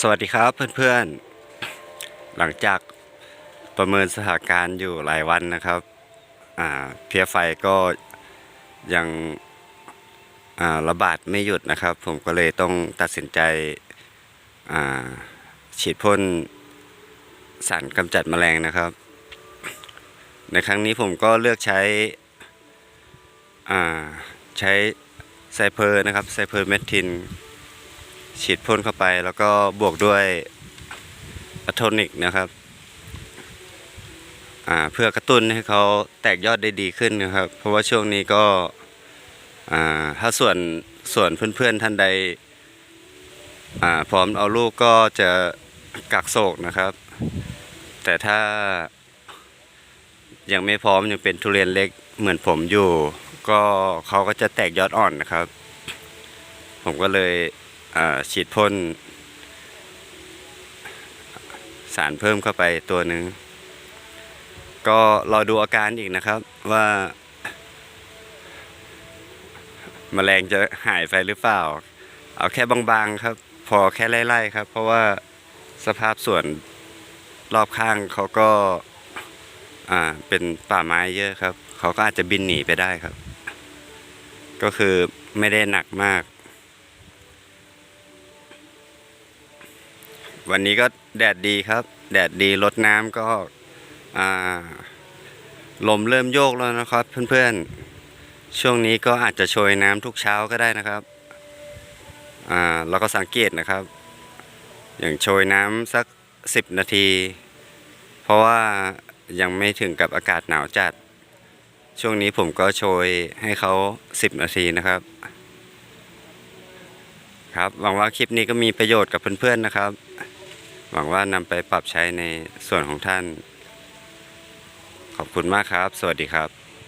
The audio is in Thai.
สวัสดีครับเพื่อนๆ หลังจากประเมินสถานการณ์อยู่หลายวันนะครับเพลียไฟก็ยังระบาดไม่หยุดนะครับ ผมก็เลยต้องตัดสินใจฉีดพ่นสารกำจัดแมลงนะครับ ในครั้งนี้ผมก็เลือกใช้ใช้ไซเพอร์นะครับไซเพอร์เมทิน ฉีดพ่นเข้าไปแล้วก็บวกด้วยอะโทนิกนะครับเพื่อกระตุ้นให้เขาแตกยอดได้ดีขึ้นนะครับ เพราะว่าช่วงนี้ก็ถ้าส่วนส่วนเพื่อนๆท่านใดพร้อมเอาลูกก็จะกักโศกนะครับ แต่ถ้ายังไม่พร้อมยังเป็นทุเรียนเล็กเหมือนผมอยู่ ก็เขาก็จะแตกยอดอ่อนนะครับ ผมก็เลย ฉีดพ่นสารเพิ่มเข้าไปตัวหนึ่ง ก็รอดูอาการอีกนะครับว่าแมลงจะหายไปหรือเปล่า เอาแค่บางๆครับ พอแค่ไล่ๆครับ เพราะว่าสภาพส่วนรอบข้างเขาก็อ่าเป็นป่าไม้เยอะครับ เขาก็อาจจะบินหนีไปได้ครับ ก็คือไม่ได้หนักมาก วันนี้ก็แดดดีครับ แดดดีรดน้ำก็ลมเริ่มโยกแล้วนะครับ เพื่อนๆ ช่วงนี้ก็อาจจะโชยน้ำทุกเช้าก็ได้นะครับเราก็สังเกตนะครับ อย่างโชยน้ำสัก 10 นาที เพราะว่ายังไม่ถึงกับอากาศหนาวจัด ช่วงนี้ผมก็โชยให้เขา 10 นาทีนะครับ ครับหวังว่าคลิปนี้ก็มีประโยชน์กับเพื่อนๆนะครับ หวังว่านำไปปรับใช้ในส่วนของท่าน ขอบคุณมากครับ สวัสดีครับ